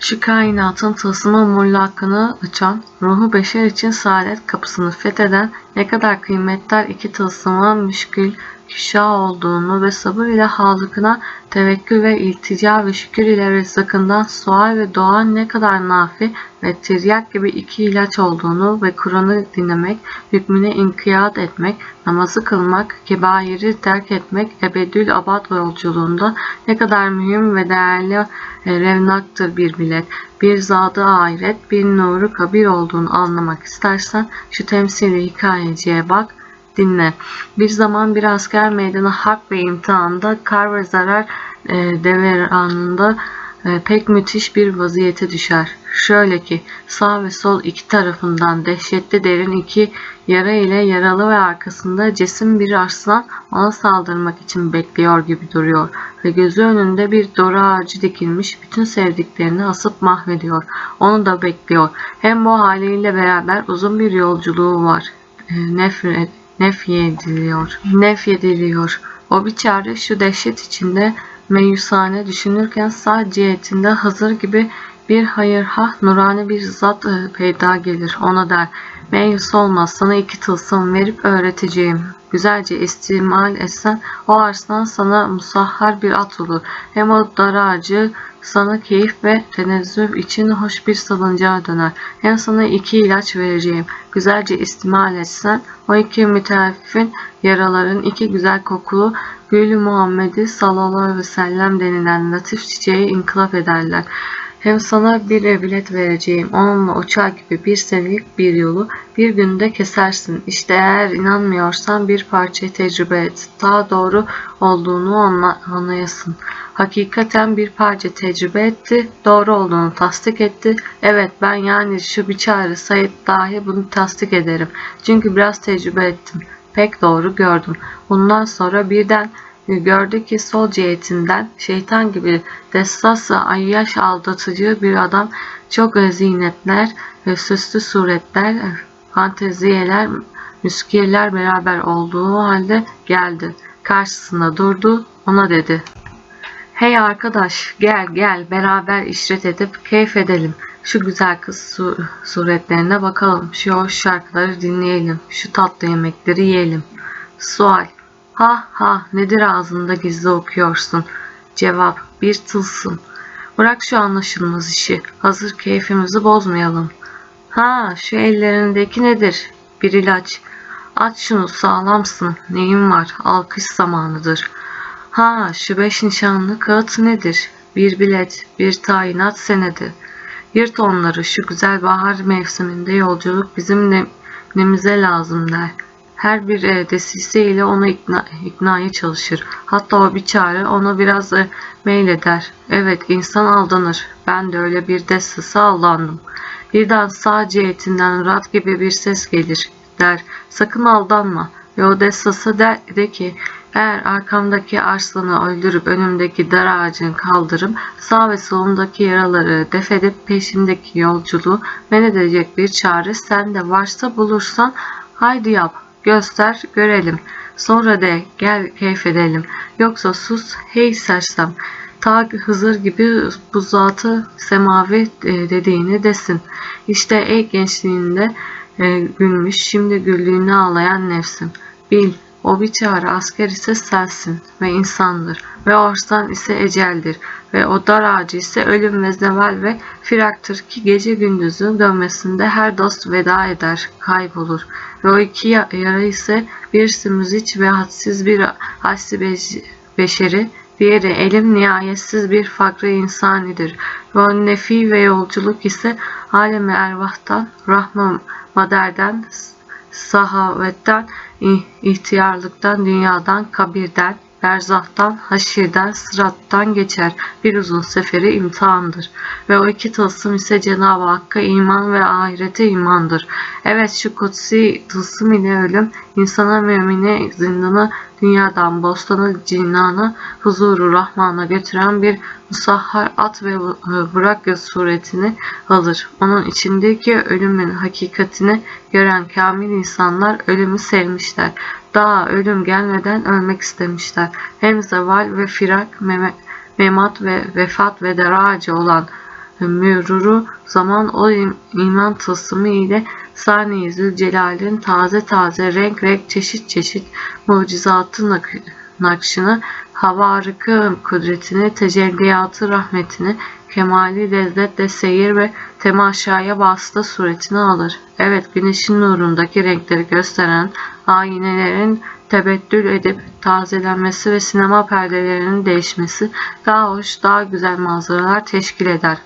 Şu kainatın tılsımı mullakını açan, ruhu beşer için saadet kapısını fetheden ne kadar kıymetli iki tılsıma müşkül, küşa olduğunu ve sabır ile halıkına tevekkül ve iltica ve şükür ile rızkından sual ve dua ne kadar nafi ve tiryak gibi iki ilaç olduğunu ve Kur'an'ı dinlemek, hükmüne inkiyat etmek, namazı kılmak, kebairi terk etmek, ebedül abad yolculuğunda ne kadar mühim ve değerli e, revnaktır bir bilet. Bir zadı ahiret, bir nuru kabir olduğunu anlamak istersen şu temsili hikayeciye bak, dinle. Bir zaman bir asker meydana harp ve imtihanda kar ve zarar e, deveranında e, pek müthiş bir vaziyete düşer. Şöyle ki sağ ve sol iki tarafından dehşetli derin iki yara ile yaralı ve arkasında cesim bir arslan ona saldırmak için bekliyor gibi duruyor ve gözü önünde bir doru ağacı dikilmiş bütün sevdiklerini asıp mahvediyor. Onu da bekliyor. Hem bu haliyle beraber uzun bir yolculuğu var. E, nefret, nefyediliyor. Nefyediliyor. O biçare şu dehşet içinde meyusane düşünürken sağ cihetinde hazır gibi bir hayırhah nurani bir zat e, peyda gelir. Ona der, meyus olmaz sana iki tılsım verip öğreteceğim. Güzelce istimal etsen o arslan sana musahhar bir at olur. Hem o dar ağacı sana keyif ve tenezzüh için hoş bir salıncağa döner. Hem sana iki ilaç vereceğim. Güzelce istimal etsen o iki müteaffifin yaraların iki güzel kokulu Gül Muhammed'i sallallahu aleyhi ve sellem denilen latif çiçeği inkılap ederler. Hem sana bir evlet vereceğim. Onunla uçar gibi bir senelik bir yolu bir günde kesersin. İşte eğer inanmıyorsan bir parça tecrübe et. Daha doğru olduğunu anla, anlayasın. Hakikaten bir parça tecrübe etti. Doğru olduğunu tasdik etti. Evet ben yani şu biçare Said dahi bunu tasdik ederim. Çünkü biraz tecrübe ettim. Pek doğru gördüm. Bundan sonra birden gördü ki sol cihetinden şeytan gibi destası ayyaş aldatıcı bir adam çok zinetler süslü suretler, fanteziyeler, müskiyeler beraber olduğu halde geldi. Karşısında durdu, ona dedi. Hey arkadaş gel gel beraber işret edip keyif edelim. Şu güzel kız su suretlerine bakalım. Şu hoş şarkıları dinleyelim. Şu tatlı yemekleri yiyelim. Sual. Ha ha nedir ağzında gizli okuyorsun? Cevap. Bir tılsım. Bırak şu anlaşılmaz işi. Hazır keyfimizi bozmayalım. Ha şu ellerindeki nedir? Bir ilaç. Aç şunu sağlamsın. Neyin var? Alkış zamanıdır. Ha şu beş nişanlı kağıt nedir? Bir bilet, bir tayinat senedi. Yırt onları şu güzel bahar mevsiminde yolculuk bizim ne, nemize lazım der. Her bir e, desiseyle onu ikna, iknaya çalışır. Hatta o bir çare ona biraz e, meyleder. Evet insan aldanır. Ben de öyle bir destası aldandım. Birden sağ cihetinden rat gibi bir ses gelir der. Sakın aldanma. Ve o destası der de ki eğer arkamdaki arslanı öldürüp önümdeki dar ağacını kaldırıp sağ ve solumdaki yaraları defedip peşimdeki yolculuğu men edecek bir çare sende varsa bulursan haydi yap göster görelim. Sonra de gel keyif edelim. Yoksa sus hey sersem. Ta Hızır gibi bu zatı semavi e, dediğini desin. İşte ey gençliğinde e, gülmüş şimdi güldüğünü ağlayan nefsim. Bil o biçare asker ise sensin ve insandır ve orsan ise eceldir ve o dar ağacı ise ölüm ve zeval ve firaktır ki gece gündüzün dönmesinde her dost veda eder, kaybolur. Ve o iki yara ise birisi müziç ve hadsiz bir hassi beşeri, diğeri elim nihayetsiz bir fakri insanidir. Ve o nefi ve yolculuk ise alemi ervahtan, rahman maderden, sahavetten, ihtiyarlıktan, dünyadan, kabirden, berzahtan, haşirden, sırattan geçer. Bir uzun seferi imtihandır. Ve o iki tılsım ise Cenab-ı Hakk'a iman ve ahirete imandır. Evet şu kutsi tılsım ile ölüm, insana mümine zindana, dünyadan bostanı cinana, huzuru rahmana götüren bir musahhar at ve bırak suretini alır. Onun içindeki ölümün hakikatini gören kamil insanlar ölümü sevmişler. Daha ölüm gelmeden ölmek istemişler. Hem zeval ve firak, memat ve vefat ve deracı olan müruru zaman o im- iman tılsımı ile Sani Zülcelal'in taze taze renk renk çeşit çeşit mucizatı nak- nakşını, havarıkı kudretini, tecelliyatı rahmetini, kemali lezzetle seyir ve temaşaya vasıta suretini alır. Evet güneşin nurundaki renkleri gösteren aynelerin tebettül edip tazelenmesi ve sinema perdelerinin değişmesi daha hoş, daha güzel manzaralar teşkil eder.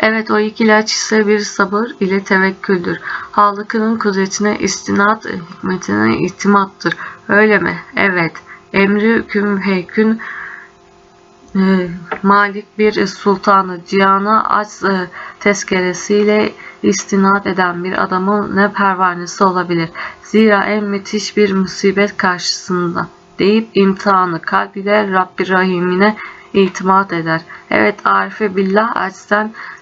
Evet o iki ilaç ise bir sabır ile tevekküldür. Halıkının kudretine istinat, hikmetine itimattır. Öyle mi? Evet. Emri küm heykün e, Malik bir sultanı cihana aç e, tezkeresiyle istinad eden bir adamın ne pervanesi olabilir. Zira en müthiş bir musibet karşısında deyip imtihanı kalb ile Rabbi Rahim'ine itimat eder. Evet arife billah açten e,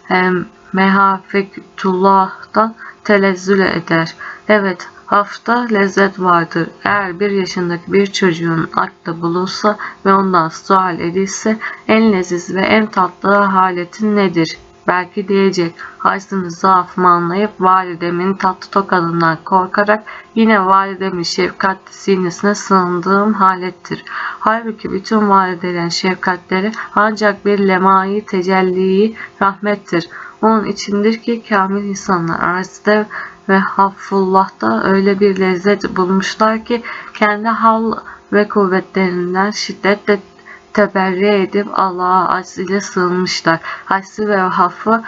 mehafetullah'tan telezzül eder. Evet hafta lezzet vardır. Eğer bir yaşındaki bir çocuğun aklı bulunsa ve ondan sual edilse en leziz ve en tatlı haletin nedir? Belki diyecek, haczını zaafımı anlayıp validemin tatlı tokadından korkarak yine validemin şefkatli sinesine sığındığım halettir. Halbuki bütün validelerin şefkatleri ancak bir lemai tecelliyi rahmettir. Onun içindir ki kamil insanlar arzide ve Haffullah'ta öyle bir lezzet bulmuşlar ki kendi hal ve kuvvetlerinden şiddetle teberri edip Allah'a acz sığınmışlar. Haccı ve hafı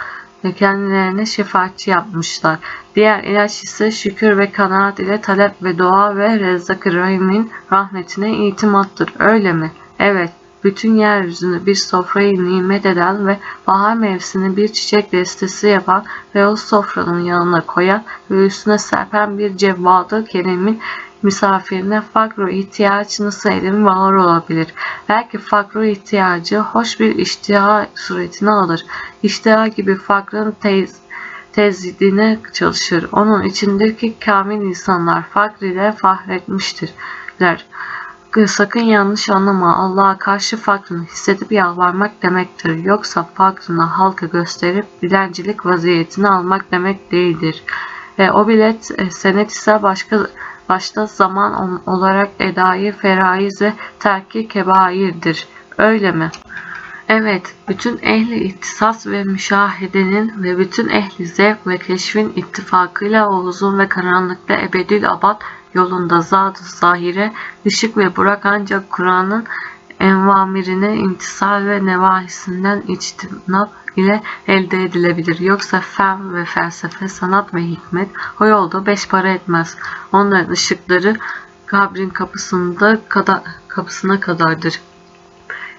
kendilerine şefaatçi yapmışlar. Diğer ilaç ise şükür ve kanaat ile talep ve dua ve Rezzak-ı Rahim'in rahmetine itimattır. Öyle mi? Evet. Bütün yeryüzünü bir sofrayı nimet eden ve bahar mevsimini bir çiçek destesi yapan ve o sofranın yanına koyan ve üstüne serpen bir cevvadı kerimin misafirine fakru ihtiyaç nasıl elin var olabilir. Belki fakru ihtiyacı hoş bir iştiha suretini alır. İştiha gibi fakrın tez, tezidine çalışır. Onun içindeki kamil insanlar fakr ile fahretmiştir. Der. Sakın yanlış anlama. Allah'a karşı fakrını hissedip yalvarmak demektir. Yoksa fakrını halka gösterip dilencilik vaziyetini almak demek değildir. E, o bilet e, senet ise başka başta zaman olarak edayı feraiz ve terki kebairdir. Öyle mi? Evet, bütün ehli ihtisas ve müşahedenin ve bütün ehli zevk ve keşfin ittifakıyla o uzun ve karanlıkta ebedül abad yolunda zat-ı zahire, ışık ve burak ancak Kur'an'ın envamirine imtisal ve nevahisinden içtinap ile elde edilebilir. Yoksa fen ve felsefe, sanat ve hikmet o yolda beş para etmez. Onların ışıkları kabrin kapısında kadar, kapısına kadardır.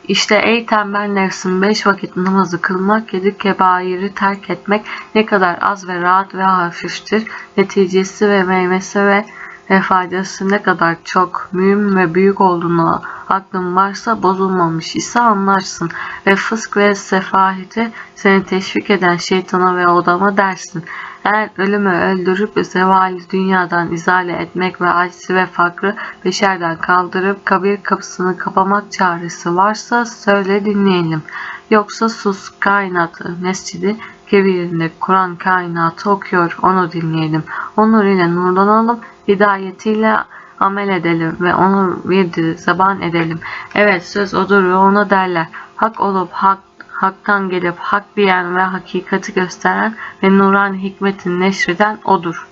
İşte ey tembel nefsin beş vakit namazı kılmak, yedi kebairi terk etmek ne kadar az ve rahat ve hafiftir. Neticesi ve meyvesi ve ve faydası ne kadar çok, mühim ve büyük olduğunu aklın varsa bozulmamış ise anlarsın ve fısk ve sefaheti seni teşvik eden şeytana ve odama dersin. Eğer ölümü öldürüp zevali dünyadan izale etmek ve aczi ve fakrı beşerden kaldırıp kabir kapısını kapamak çaresi varsa söyle dinleyelim. Yoksa sus kainatı, mescidi kebirinde Kur'an kainatı okuyor onu dinleyelim. Onur ile nurlanalım, hidayetiyle amel edelim ve onu bir zaban edelim. Evet söz odur ve ona derler. Hak olup hak haktan gelip hak diyen ve hakikati gösteren ve nuran hikmetin neşreden odur.